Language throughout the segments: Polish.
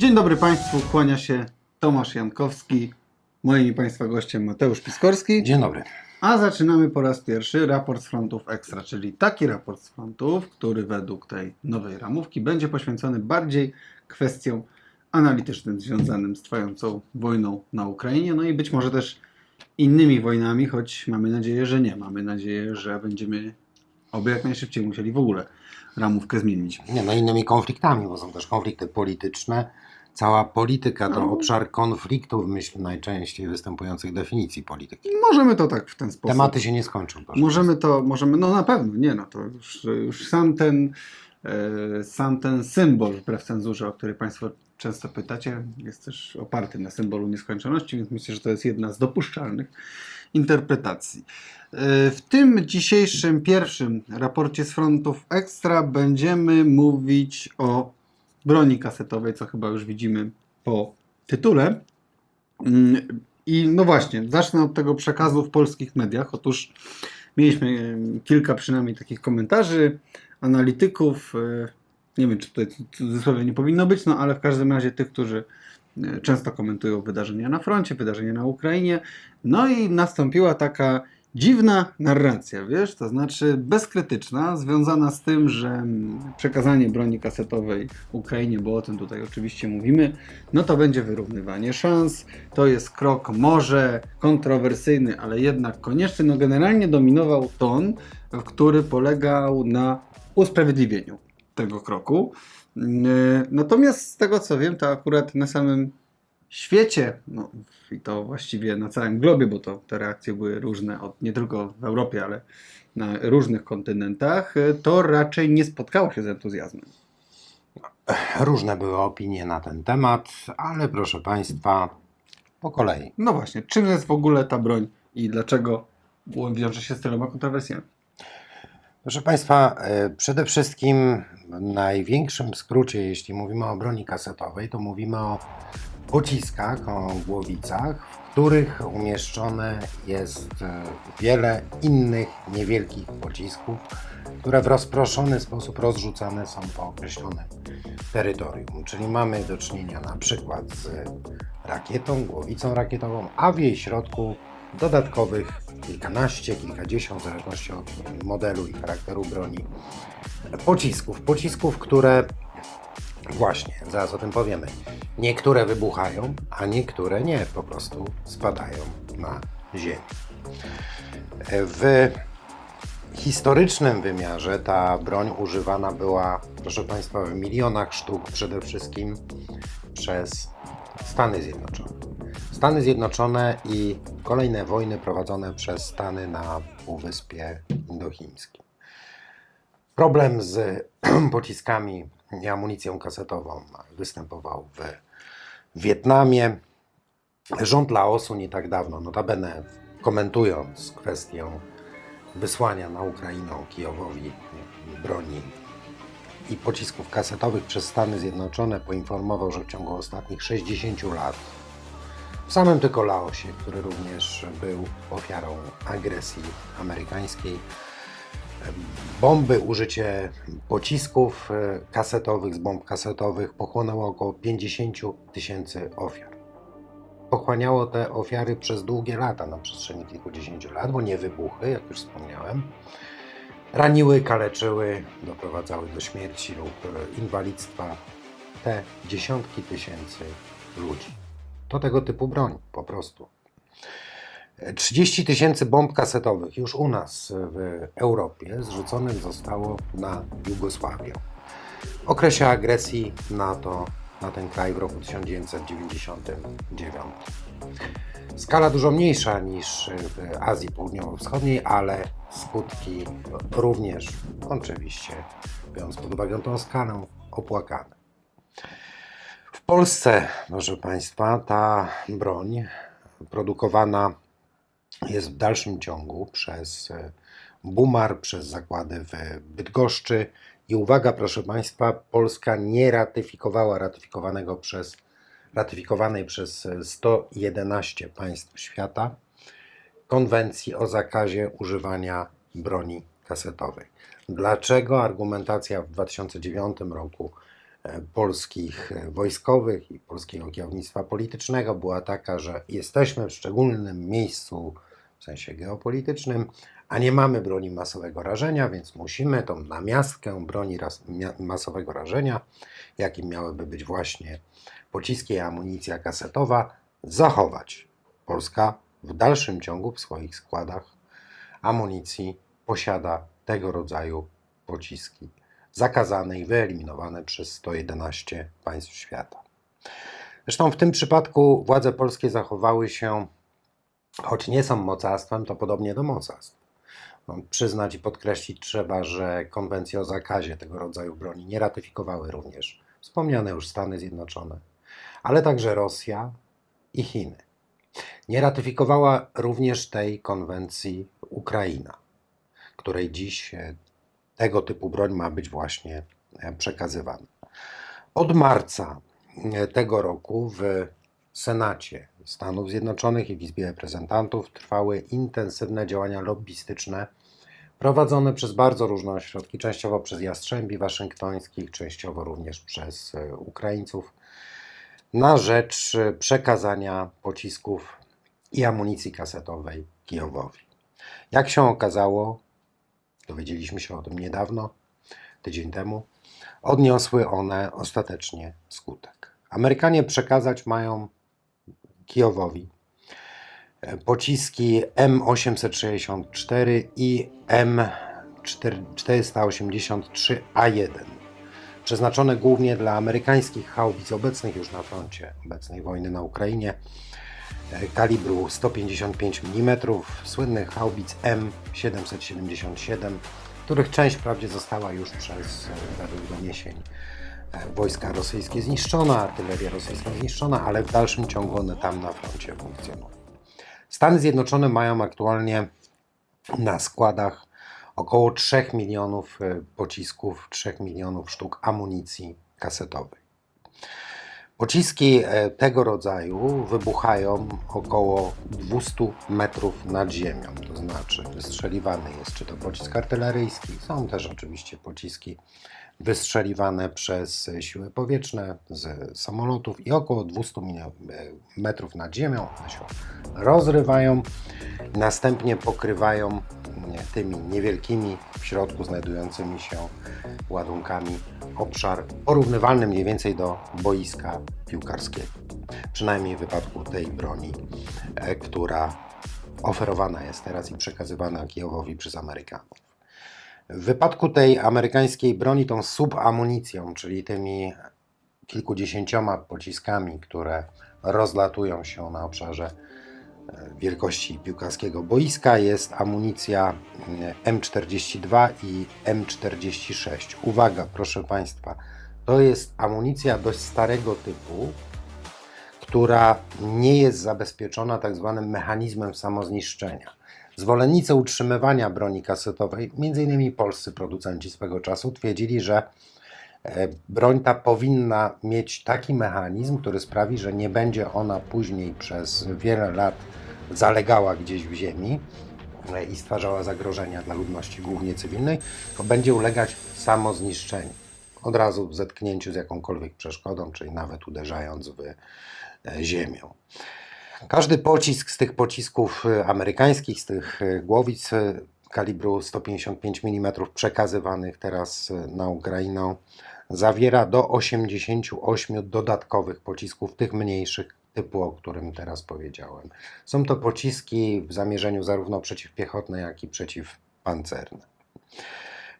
Dzień dobry Państwu, kłania się Tomasz Jankowski, moim i Państwa gościem Mateusz Piskorski. Dzień dobry. A zaczynamy po raz pierwszy raport z frontów ekstra, czyli taki raport z frontów, który według tej nowej ramówki będzie poświęcony bardziej kwestiom analitycznym związanym z trwającą wojną na Ukrainie, no i być może też innymi wojnami, choć mamy nadzieję, że nie. Mamy nadzieję, że będziemy oby jak najszybciej musieli w ogóle ramówkę zmienić. Nie, no innymi konfliktami, bo są też konflikty polityczne. Cała polityka to No. obszar konfliktu w myśl najczęściej występujących definicji polityki. Możemy to tak w ten sposób. Tematy się nie skończą. Możemy to, możemy, no na pewno, nie no, to już, już sam ten e, sam ten symbol wbrew cenzurze, o który Państwo często pytacie, jest też oparty na symbolu nieskończoności, więc myślę, że to jest jedna z dopuszczalnych interpretacji. E, W tym dzisiejszym pierwszym raporcie z frontów ekstra będziemy mówić o broni kasetowej, co chyba już widzimy po tytule. Mm, I no właśnie, zacznę od tego przekazu w polskich mediach. Otóż mieliśmy em, kilka przynajmniej takich komentarzy, analityków. e, Nie wiem, czy tutaj cudzysłowie nie powinno być, no ale w każdym razie tych, którzy e, często komentują wydarzenia na froncie, wydarzenia na Ukrainie. No i nastąpiła taka dziwna narracja, wiesz, to znaczy bezkrytyczna, związana z tym, że mm, przekazanie broni kasetowej Ukrainie, bo o tym tutaj oczywiście mówimy, no to będzie wyrównywanie szans. To jest krok może kontrowersyjny, ale jednak konieczny. No generalnie dominował ton, który polegał na usprawiedliwieniu tego kroku. Yy, Natomiast z tego co wiem, to akurat na samym świecie, no i to właściwie na całym globie, bo to te reakcje były różne, od, nie tylko w Europie, ale na różnych kontynentach, yy, to raczej nie spotkało się z entuzjazmem. Różne były opinie na ten temat, ale proszę Państwa, po kolei. No właśnie, czym jest w ogóle ta broń i dlaczego wiąże się z tyloma kontrowersjami? Proszę Państwa, e, przede wszystkim w największym skrócie, jeśli mówimy o broni kasetowej, to mówimy o pociskach, o głowicach, w których umieszczone jest e, wiele innych niewielkich pocisków, które w rozproszony sposób rozrzucane są po określonym terytorium. Czyli mamy do czynienia na przykład z rakietą, głowicą rakietową, a w jej środku dodatkowych kilkanaście, kilkadziesiąt, w zależności od modelu i charakteru broni, pocisków. Pocisków, które właśnie, zaraz o tym powiemy, niektóre wybuchają, a niektóre nie, po prostu spadają na ziemię. W historycznym wymiarze ta broń używana była, proszę Państwa, w milionach sztuk przede wszystkim przez Stany Zjednoczone. Stany Zjednoczone i kolejne wojny prowadzone przez Stany na Półwyspie Indochińskim. Problem z pociskami i amunicją kasetową występował w Wietnamie. Rząd Laosu nie tak dawno, notabene komentując kwestię wysłania na Ukrainę Kijowowi broni i pocisków kasetowych przez Stany Zjednoczone poinformował, że w ciągu ostatnich 60 lat w samym tylko Laosie, który również był ofiarą agresji amerykańskiej, bomby, użycie pocisków e, kasetowych, z bomb kasetowych pochłonęło około 50 tysięcy ofiar. Pochłaniało te ofiary przez długie lata, na przestrzeni kilkudziesięciu lat, bo nie wybuchy, jak już wspomniałem. Raniły, kaleczyły, doprowadzały do śmierci lub e, inwalidztwa te dziesiątki tysięcy ludzi. To tego typu broń, po prostu. 30 tysięcy bomb kasetowych już u nas w Europie zrzuconych zostało na Jugosławię. W okresie agresji NATO na ten kraj w roku 1999. Skala dużo mniejsza niż w Azji Południowo-Wschodniej, ale skutki również, oczywiście, biorąc pod uwagę tą skalę, opłakane. W Polsce, proszę Państwa, ta broń produkowana jest w dalszym ciągu przez e, Bumar, przez zakłady w Bydgoszczy. I uwaga, proszę Państwa, Polska nie ratyfikowała ratyfikowanego przez, ratyfikowanej przez e, 111 państw świata konwencji o zakazie używania broni kasetowej. Dlaczego argumentacja w 2009 roku e, polskich e, wojskowych i polskiego kierownictwa politycznego była taka, że jesteśmy w szczególnym miejscu w sensie geopolitycznym, a nie mamy broni masowego rażenia, więc musimy tą namiastkę broni masowego rażenia, jakim miałyby być właśnie pociski i amunicja kasetowa, zachować. Polska w dalszym ciągu w swoich składach amunicji posiada tego rodzaju pociski, zakazane i wyeliminowane przez 111 państw świata. Zresztą w tym przypadku władze polskie zachowały się, choć nie są mocarstwem, to podobnie do mocarstw. No, przyznać i podkreślić trzeba, że konwencje o zakazie tego rodzaju broni nie ratyfikowały również wspomniane już Stany Zjednoczone, ale także Rosja i Chiny. Nie ratyfikowała również tej konwencji Ukraina, której dziś e, tego typu broń ma być właśnie e, przekazywana. Od marca e, tego roku w Senacie Stanów Zjednoczonych i w Izbie Reprezentantów trwały intensywne działania lobbystyczne prowadzone przez bardzo różne ośrodki, częściowo przez Jastrzębi Waszyngtońskich, częściowo również przez e, Ukraińców, na rzecz e, przekazania pocisków i amunicji kasetowej Kijowowi. Jak się okazało, dowiedzieliśmy się o tym niedawno, tydzień temu, odniosły one ostatecznie skutek. Amerykanie przekazać mają Kijowowi. E, pociski M864 i M483A1, przeznaczone głównie dla amerykańskich haubic obecnych już na froncie obecnej wojny na Ukrainie, e, kalibru 155 mm, słynnych haubic M777, których część wprawdzie została już przez, e, według doniesień, wojska rosyjskie zniszczona, artyleria rosyjska zniszczona, ale w dalszym ciągu one tam na froncie funkcjonują. Stany Zjednoczone mają aktualnie na składach około 3 milionów e, pocisków, 3 milionów sztuk amunicji kasetowej. Pociski e, tego rodzaju wybuchają około 200 metrów nad ziemią, to znaczy wystrzeliwany jest czy to pocisk artyleryjski, są też oczywiście pociski wystrzeliwane przez siły powietrzne z samolotów i około 200 milio- e, metrów nad ziemią one się rozrywają, następnie pokrywają mm, tymi niewielkimi w środku znajdującymi się ładunkami obszar porównywalny mniej więcej do boiska piłkarskiego. Przynajmniej w wypadku tej broni, e, która oferowana jest teraz i przekazywana Kijowowi przez Amerykanów. W wypadku tej amerykańskiej broni, tą subamunicją, czyli tymi kilkudziesięcioma pociskami, które rozlatują się na obszarze e, wielkości piłkarskiego boiska, jest amunicja mm, M42 i M46. Uwaga, proszę Państwa, to jest amunicja dość starego typu, która nie jest zabezpieczona tak zwanym mechanizmem samozniszczenia. Zwolennicy utrzymywania broni kasetowej, m.in. polscy producenci swego czasu, twierdzili, że e, broń ta powinna mieć taki mechanizm, który sprawi, że nie będzie ona później przez wiele lat zalegała gdzieś w ziemi e, i stwarzała zagrożenia dla ludności, głównie cywilnej, tylko będzie ulegać samozniszczeniu. Od razu w zetknięciu z jakąkolwiek przeszkodą, czyli nawet uderzając w e, ziemię. Każdy pocisk z tych pocisków e, amerykańskich, z tych e, głowic e, kalibru 155 mm przekazywanych teraz na Ukrainę, zawiera do 88 dodatkowych pocisków, tych mniejszych typu, o którym teraz powiedziałem. Są to pociski w zamierzeniu zarówno przeciwpiechotne, jak i przeciwpancerne.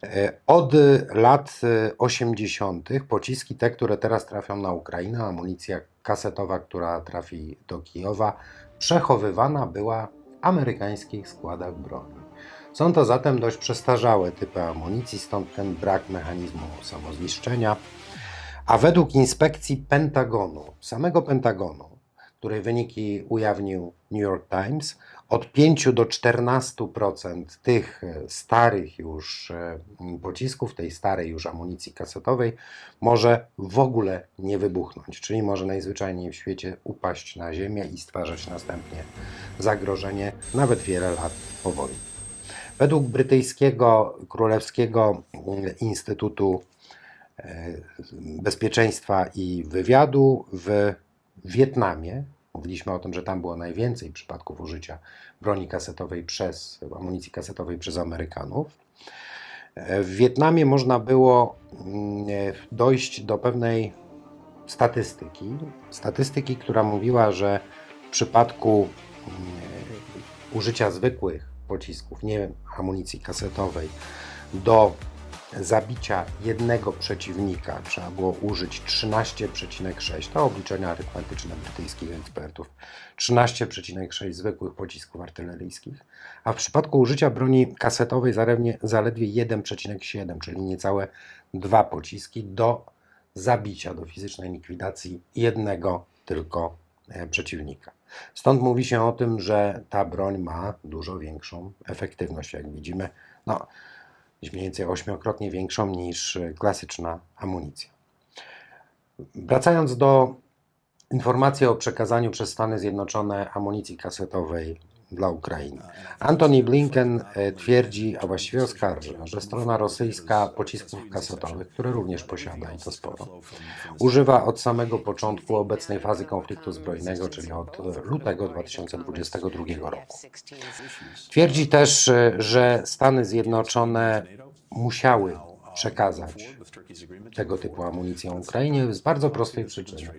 E, Od lat e, 80. pociski te, które teraz trafią na Ukrainę, amunicja kasetowa, która trafi do Kijowa, przechowywana była w amerykańskich składach broni. Są to zatem dość przestarzałe typy amunicji, stąd ten brak mechanizmu samozniszczenia. A według inspekcji Pentagonu, samego Pentagonu, której wyniki ujawnił New York Times, od 5 do 14% tych e, starych już e, pocisków, tej starej już amunicji kasetowej, może w ogóle nie wybuchnąć, czyli może najzwyczajniej w świecie upaść na ziemię i stwarzać następnie zagrożenie nawet wiele lat po wojnie. Według brytyjskiego Królewskiego mm, Instytutu e, bezpieczeństwa i wywiadu w Wietnamie. Mówiliśmy o tym, że tam było najwięcej przypadków użycia broni kasetowej przez, amunicji kasetowej przez Amerykanów. W Wietnamie można było mm, dojść do pewnej statystyki. Statystyki, która mówiła, że w przypadku mm, użycia zwykłych pocisków, nie amunicji kasetowej, do zabicia jednego przeciwnika trzeba było użyć 13,6, to obliczenia arytmetyczne brytyjskich ekspertów, 13,6 zwykłych pocisków artyleryjskich, a w przypadku użycia broni kasetowej zaledwie, zaledwie 1,7, czyli niecałe dwa pociski do zabicia, do fizycznej likwidacji jednego tylko e, przeciwnika. Stąd mówi się o tym, że ta broń ma dużo większą efektywność, jak widzimy. No, mniej więcej ośmiokrotnie większą niż e, klasyczna amunicja. Wracając do informacji o przekazaniu przez Stany Zjednoczone amunicji kasetowej dla Ukrainy. Antony Blinken e, twierdzi, a właściwie oskarża, że strona rosyjska pocisków kasetowych, które również posiada i to sporo, używa od samego początku obecnej fazy konfliktu zbrojnego, czyli od e, lutego 2022 roku. Twierdzi też, e, że Stany Zjednoczone musiały przekazać tego typu amunicję Ukrainie z bardzo prostej przyczyny.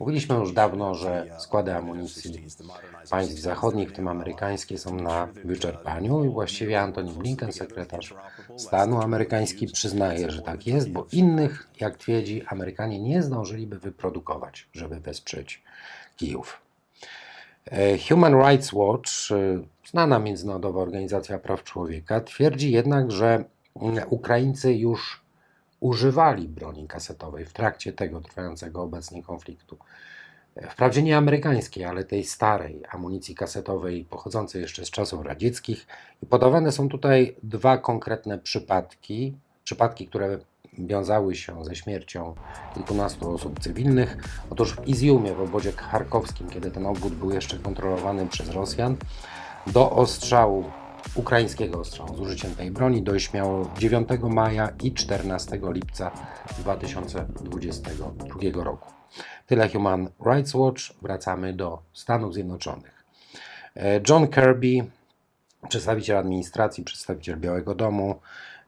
Mówiliśmy już dawno, że składy amunicji państw zachodnich, w tym amerykańskie, są na wyczerpaniu i właściwie Antony Blinken, sekretarz stanu amerykański, przyznaje, że tak jest, bo innych, jak twierdzi, Amerykanie nie zdążyliby wyprodukować, żeby wesprzeć Kijów. E, Human Rights Watch, e, znana międzynarodowa organizacja praw człowieka, twierdzi jednak, że mm, Ukraińcy już używali broni kasetowej w trakcie tego trwającego obecnie konfliktu. E, Wprawdzie nie amerykańskiej, ale tej starej amunicji kasetowej pochodzącej jeszcze z czasów radzieckich. I podawane są tutaj dwa konkretne przypadki, przypadki, które wiązały się ze śmiercią kilkunastu osób cywilnych. Otóż w Iziumie, w obozie charkowskim, kiedy ten obwód był jeszcze kontrolowany przez Rosjan, do ostrzału, ukraińskiego ostrzału z użyciem tej broni dojść miało 9 maja i 14 lipca 2022 roku. Tyle Human Rights Watch. Wracamy do Stanów Zjednoczonych. E, John Kirby, przedstawiciel administracji, przedstawiciel Białego Domu,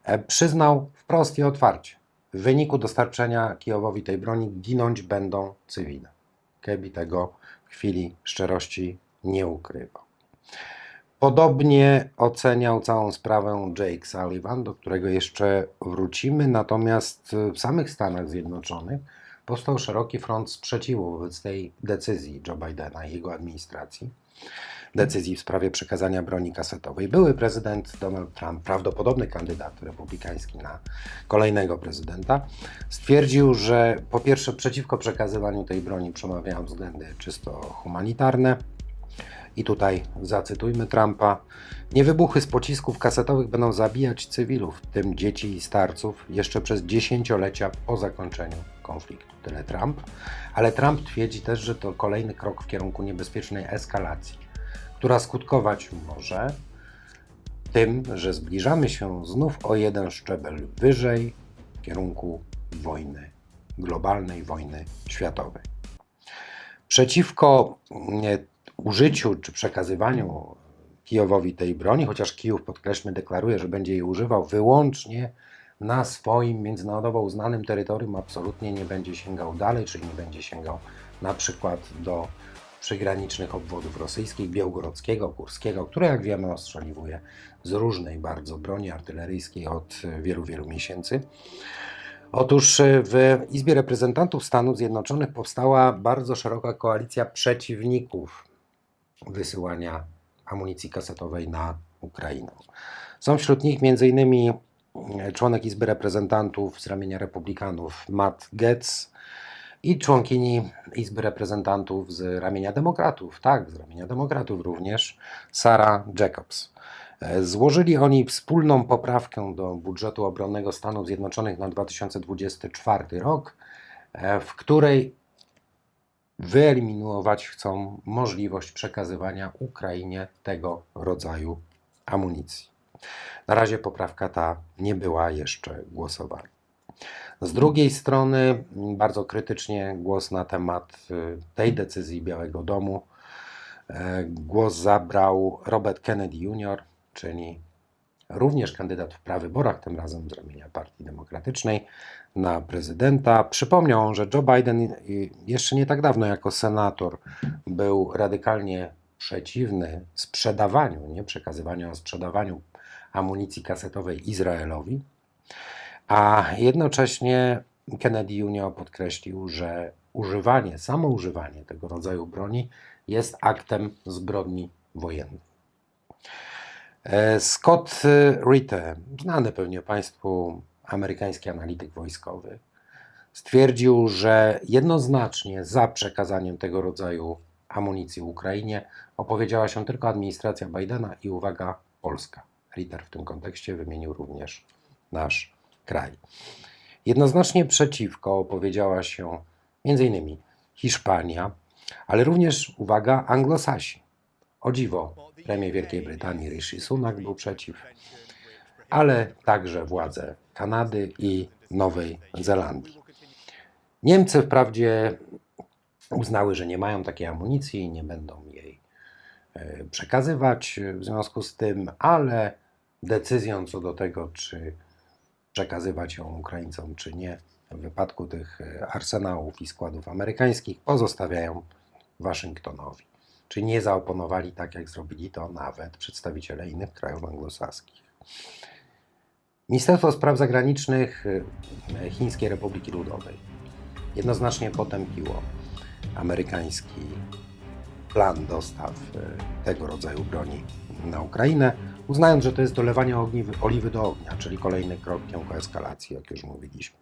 e, przyznał wprost i otwarcie, w wyniku dostarczenia Kijowowi tej broni ginąć będą cywile. Kirby tego w chwili szczerości nie ukrywał. Podobnie oceniał całą sprawę Jake Sullivan, do którego jeszcze wrócimy, natomiast w samych Stanach Zjednoczonych powstał szeroki front sprzeciwu wobec tej decyzji Joe Bidena i jego administracji, decyzji w sprawie przekazania broni kasetowej. Były prezydent Donald Trump, prawdopodobny kandydat republikański na kolejnego prezydenta, stwierdził, że po pierwsze przeciwko przekazywaniu tej broni przemawiają względy czysto humanitarne, i tutaj zacytujmy Trumpa. Niewybuchy z pocisków kasetowych będą zabijać cywilów, w tym dzieci i starców, jeszcze przez dziesięciolecia po zakończeniu konfliktu. Tyle Trump. Ale Trump twierdzi też, że to kolejny krok w kierunku niebezpiecznej eskalacji, która skutkować może tym, że zbliżamy się znów o jeden szczebel wyżej w kierunku wojny, globalnej wojny światowej. Przeciwko użyciu czy przekazywaniu Kijowowi tej broni, chociaż Kijów, podkreślmy, deklaruje, że będzie jej używał wyłącznie na swoim międzynarodowo uznanym terytorium, absolutnie nie będzie sięgał dalej, czyli nie będzie sięgał na przykład do przygranicznych obwodów rosyjskich, białgorodzkiego, kurskiego, które jak wiemy ostrzeliwuje z różnej bardzo broni artyleryjskiej od wielu, wielu miesięcy. Otóż w Izbie Reprezentantów Stanów Zjednoczonych powstała bardzo szeroka koalicja przeciwników wysyłania amunicji kasetowej na Ukrainę. Są wśród nich m.in. członek Izby Reprezentantów z ramienia Republikanów Matt Getz i członkini Izby Reprezentantów z ramienia Demokratów, tak, z ramienia Demokratów również, Sarah Jacobs. E, Złożyli oni wspólną poprawkę do budżetu obronnego Stanów Zjednoczonych na 2024 rok, e, w której wyeliminować chcą możliwość przekazywania Ukrainie tego rodzaju amunicji. Na razie poprawka ta nie była jeszcze głosowana. Z drugiej strony, bardzo krytycznie głos na temat y, tej decyzji Białego Domu e, głos zabrał Robert Kennedy Jr., czyli również kandydat w prawyborach, tym razem z ramienia Partii Demokratycznej, na prezydenta. Przypomniał że Joe Biden jeszcze nie tak dawno jako senator był radykalnie przeciwny sprzedawaniu, nie przekazywaniu, a sprzedawaniu amunicji kasetowej Izraelowi, a jednocześnie Kennedy Jr. podkreślił, że używanie, samo używanie tego rodzaju broni jest aktem zbrodni wojennej. E, Scott Ritter, znany pewnie Państwu amerykański analityk wojskowy, stwierdził, że jednoznacznie za przekazaniem tego rodzaju amunicji Ukrainie opowiedziała się tylko administracja Bidena i uwaga Polska. Ritter w tym kontekście wymienił również nasz kraj. Jednoznacznie przeciwko opowiedziała się m.in. Hiszpania, ale również, uwaga, Anglosasi. O dziwo, premier Wielkiej Brytanii Rishi Sunak był przeciw, ale także władze Kanady i Nowej Zelandii. Niemcy wprawdzie uznały, że nie mają takiej amunicji i nie będą jej e, przekazywać w związku z tym, ale decyzją co do tego, czy przekazywać ją Ukraińcom, czy nie, w wypadku tych e, arsenałów i składów amerykańskich pozostawiają Waszyngtonowi. Czy nie zaoponowali tak, jak zrobili to nawet przedstawiciele innych krajów anglosaskich. Ministerstwo Spraw Zagranicznych e, Chińskiej Republiki Ludowej jednoznacznie potępiło amerykański plan dostaw e, tego rodzaju broni na Ukrainę, uznając, że to jest dolewanie ogniwy, oliwy do ognia, czyli kolejny krok w kierunku eskalacji, jak już mówiliśmy.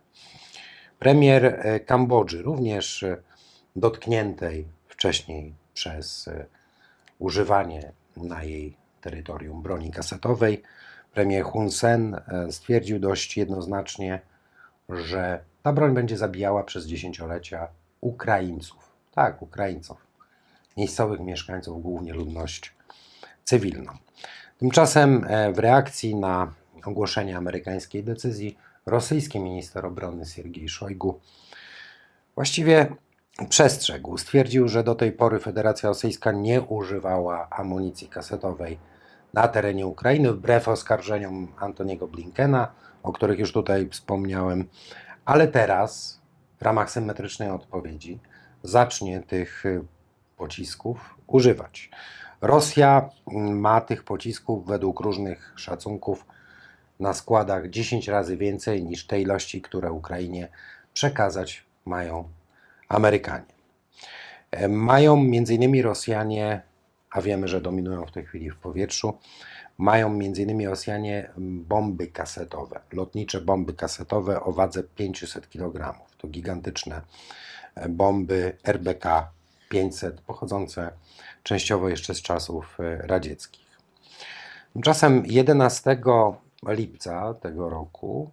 Premier e, Kambodży, również dotkniętej wcześniej przez e, używanie na jej terytorium broni kasetowej, premier Hun Sen e, stwierdził dość jednoznacznie, że ta broń będzie zabijała przez dziesięciolecia Ukraińców. Tak, Ukraińców. Miejscowych mieszkańców, głównie ludność cywilną. Tymczasem e, w reakcji na ogłoszenie amerykańskiej decyzji, rosyjski minister obrony Siergiej Szojgu właściwie przestrzegł. Stwierdził, że do tej pory Federacja Rosyjska nie używała amunicji kasetowej na terenie Ukrainy, wbrew oskarżeniom Antoniego Blinkena, o których już tutaj wspomniałem, ale teraz w ramach symetrycznej odpowiedzi zacznie tych y, pocisków używać. Rosja mm, ma tych pocisków według różnych szacunków na składach 10 razy więcej niż tej ilości, które Ukrainie przekazać mają Amerykanie. E, Mają m.in. Rosjanie, a wiemy, że dominują w tej chwili w powietrzu, mają m.in. Rosjanie bomby kasetowe, lotnicze bomby kasetowe o wadze 500 kg. To gigantyczne e, bomby RBK 500, pochodzące częściowo jeszcze z czasów e, radzieckich. Tymczasem 11 lipca tego roku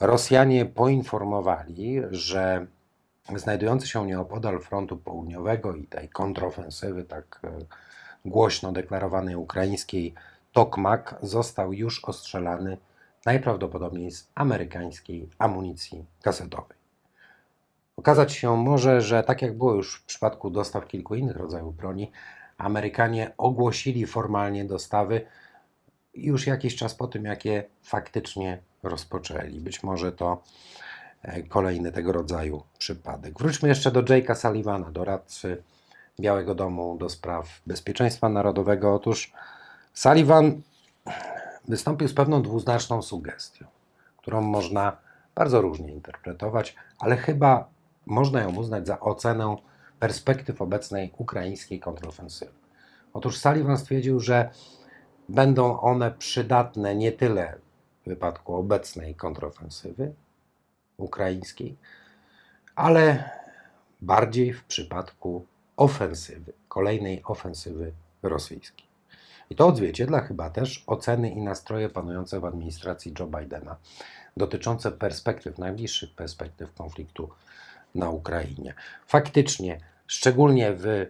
Rosjanie poinformowali, że znajdujący się nieopodal frontu południowego i tej kontrofensywy, tak e, głośno deklarowanej ukraińskiej, Tokmak został już ostrzelany najprawdopodobniej z amerykańskiej amunicji kasetowej. Okazać się może, że tak jak było już w przypadku dostaw kilku innych rodzajów broni, Amerykanie ogłosili formalnie dostawy już jakiś czas po tym, jak je faktycznie rozpoczęli. Być może to kolejny tego rodzaju przypadek. Wróćmy jeszcze do Jake'a Sullivana, doradcy Białego Domu do spraw bezpieczeństwa narodowego. Otóż Sullivan wystąpił z pewną dwuznaczną sugestią, którą można bardzo różnie interpretować, ale chyba można ją uznać za ocenę perspektyw obecnej ukraińskiej kontrofensywy. Otóż Sullivan stwierdził, że będą one przydatne nie tyle w wypadku obecnej kontrofensywy ukraińskiej, ale bardziej w przypadku ofensywy, kolejnej ofensywy rosyjskiej. I to odzwierciedla chyba też oceny i nastroje panujące w administracji Joe Bidena dotyczące perspektyw, najbliższych perspektyw konfliktu na Ukrainie. Faktycznie, szczególnie w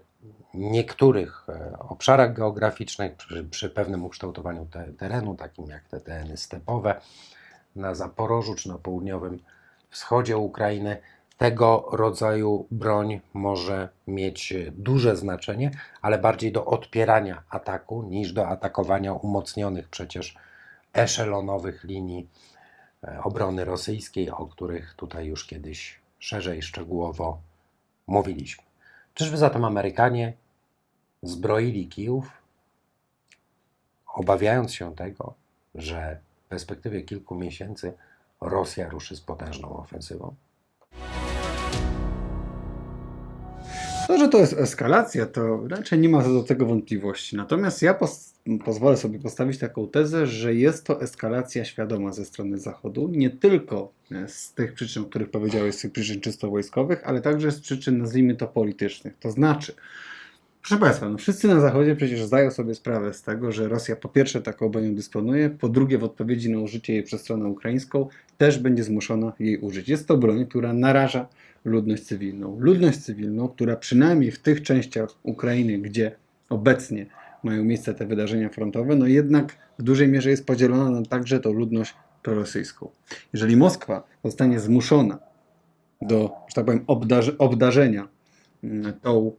niektórych e, obszarach geograficznych, przy, przy pewnym ukształtowaniu te, terenu, takim jak te tereny stepowe, na Zaporożu czy na południowym wschodzie Ukrainy tego rodzaju broń może mieć duże znaczenie, ale bardziej do odpierania ataku niż do atakowania umocnionych przecież eszelonowych linii e, obrony rosyjskiej, o których tutaj już kiedyś szerzej, szczegółowo mówiliśmy. Czyżby zatem Amerykanie zbroili Kijów, obawiając się tego, że w perspektywie kilku miesięcy Rosja ruszy z potężną ofensywą? To, że to jest eskalacja, to raczej nie ma co do tego wątpliwości. Natomiast ja pozwolę sobie postawić taką tezę, że jest to eskalacja świadoma ze strony Zachodu, nie tylko e, z tych przyczyn, o których powiedziałeś, z tych przyczyn czysto wojskowych, ale także z przyczyn, nazwijmy to, politycznych. To znaczy, proszę Państwa, no wszyscy na Zachodzie przecież zdają sobie sprawę z tego, że Rosja po pierwsze taką bronią dysponuje, po drugie w odpowiedzi na użycie jej przez stronę ukraińską też będzie zmuszona jej użyć. Jest to broń, która naraża ludność cywilną. Ludność cywilną, która przynajmniej w tych częściach Ukrainy, gdzie obecnie mają miejsce te wydarzenia frontowe, no jednak w dużej mierze jest podzielona na także tą ludność prorosyjską. Jeżeli Moskwa zostanie zmuszona do, że tak powiem, obdarze, obdarzenia mm, tą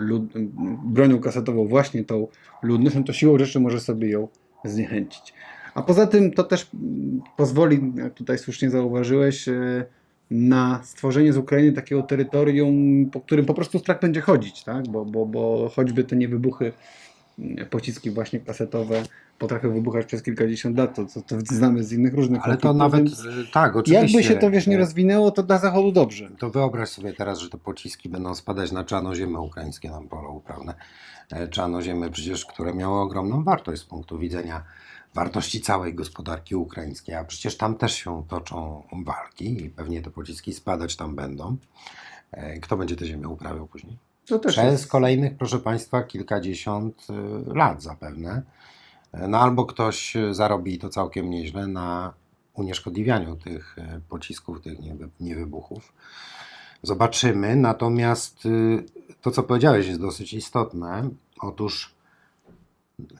lud, m, bronią kasetową właśnie tą ludność, no to siłą rzeczy może sobie ją zniechęcić. A poza tym to też mm, pozwoli, jak tutaj słusznie zauważyłeś, y, na stworzenie z Ukrainy takiego terytorium, po którym po prostu strach będzie chodzić, tak? bo, bo, bo choćby te niewybuchy, mm, pociski właśnie kasetowe potrafią wybuchać przez kilkadziesiąt lat, to, to, to znamy z innych różnych Ale to nawet, e, tak, oczywiście. Jakby się to wiesz nie e, rozwinęło, to dla Zachodu dobrze. To wyobraź sobie teraz, że te pociski będą spadać na czarnoziemy ukraińskie na polu uprawne. E, Czarnoziemy przecież, które miały ogromną wartość z punktu widzenia wartości całej gospodarki ukraińskiej, a przecież tam też się toczą walki i pewnie te pociski spadać tam będą. E, Kto będzie tę ziemię uprawiał później? To też Przez jest. kolejnych, proszę Państwa, kilkadziesiąt y, lat zapewne. E, No albo ktoś y, zarobi to całkiem nieźle na unieszkodliwianiu tych e, pocisków, tych niewy- niewybuchów. Zobaczymy. Natomiast y, to, co powiedziałeś, jest dosyć istotne. Otóż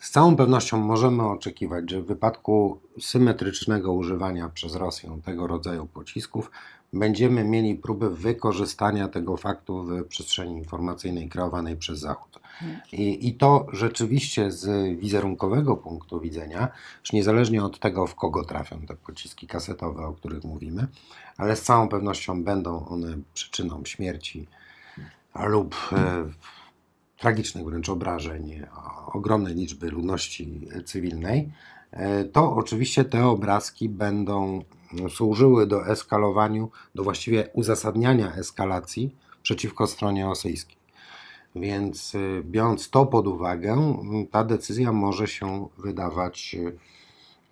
z całą pewnością możemy oczekiwać, że w wypadku symetrycznego używania przez Rosję tego rodzaju pocisków będziemy mieli próby wykorzystania tego faktu w przestrzeni informacyjnej kreowanej przez Zachód. I, I to rzeczywiście z wizerunkowego punktu widzenia, już niezależnie od tego, w kogo trafią te pociski kasetowe, o których mówimy, ale z całą pewnością będą one przyczyną śmierci lub e, tragicznych wręcz obrażeń e, ogromnej liczby ludności cywilnej, e, to oczywiście te obrazki będą służyły do eskalowaniu, do właściwie uzasadniania eskalacji przeciwko stronie rosyjskiej. Więc y, biorąc to pod uwagę, ta decyzja może się wydawać y,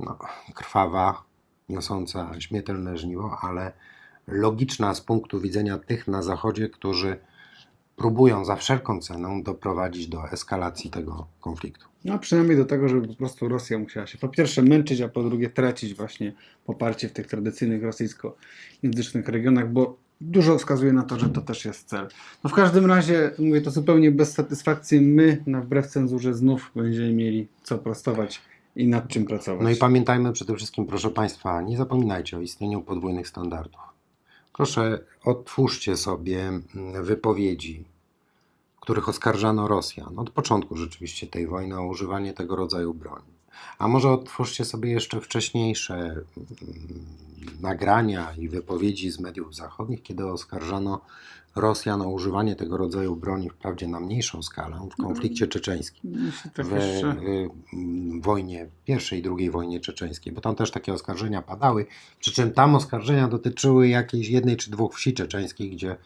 no, krwawa, niosąca śmiertelne żniwo, ale logiczna z punktu widzenia tych na Zachodzie, którzy próbują za wszelką cenę doprowadzić do eskalacji tego konfliktu. No przynajmniej do tego, żeby po prostu Rosja musiała się po pierwsze męczyć, a po drugie tracić właśnie poparcie w tych tradycyjnych rosyjskojęzycznych regionach, bo dużo wskazuje na to, że to też jest cel. No w każdym razie, mówię to zupełnie bez satysfakcji, my na wbrew cenzurze znów będziemy mieli co prostować i nad czym pracować. No i pamiętajmy przede wszystkim, proszę Państwa, nie zapominajcie o istnieniu podwójnych standardów. Proszę, otwórzcie sobie mm, wypowiedzi, w których oskarżano Rosjan od początku rzeczywiście tej wojny o używanie tego rodzaju broni. A może otwórzcie sobie jeszcze wcześniejsze mm, nagrania i wypowiedzi z mediów zachodnich, kiedy oskarżano Rosjan o używanie tego rodzaju broni, wprawdzie na mniejszą skalę, w konflikcie czeczeńskim Jeśli tak w y, m, wojnie, pierwszej i drugiej wojnie czeczeńskiej, bo tam też takie oskarżenia padały, przy czym tam oskarżenia dotyczyły jakiejś jednej czy dwóch wsi czeczeńskich, gdzie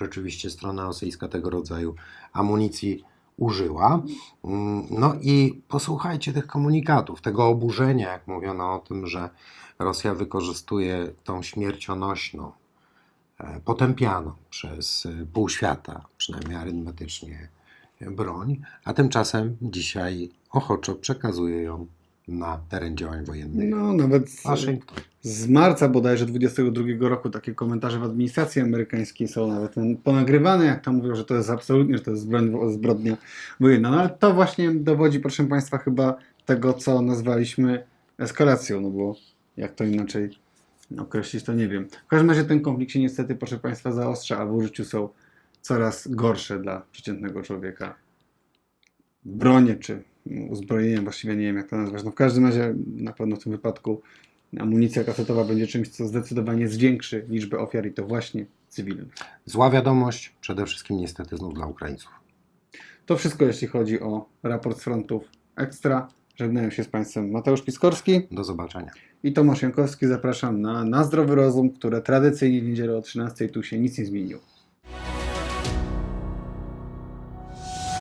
rzeczywiście strona rosyjska tego rodzaju amunicji użyła. Mm, No i posłuchajcie tych komunikatów, tego oburzenia, jak mówiono o tym, że Rosja wykorzystuje tą śmiercionośną, e, potępianą przez e, pół świata, przynajmniej arytmetycznie, broń, a tymczasem dzisiaj ochoczo przekazuje ją na teren działań wojennych. No nawet z, z marca bodajże 22 roku takie komentarze w administracji amerykańskiej są nawet ponagrywane, jak tam mówią, że to jest absolutnie, że to jest zbrodnia, zbrodnia wojenna. No ale to właśnie dowodzi, proszę Państwa, chyba tego, co nazwaliśmy eskalacją, no bo jak to inaczej określić, to nie wiem. W każdym razie ten konflikt się niestety, proszę Państwa, zaostrza, a w użyciu są coraz gorsze dla przeciętnego człowieka. Bronie czy uzbrojenie, właściwie nie wiem jak to nazwać. No w każdym razie na pewno w tym wypadku amunicja kasetowa będzie czymś, co zdecydowanie zwiększy liczbę ofiar i to właśnie cywilnych. Zła wiadomość, przede wszystkim niestety znów dla Ukraińców. To wszystko jeśli chodzi o raport z frontów ekstra. Żegnają się z Państwem Mateusz Piskorski Do zobaczenia. i Tomasz Jankowski. Zapraszam na, na zdrowy rozum, które tradycyjnie w niedzielę o 13 tu się nic nie zmieniło.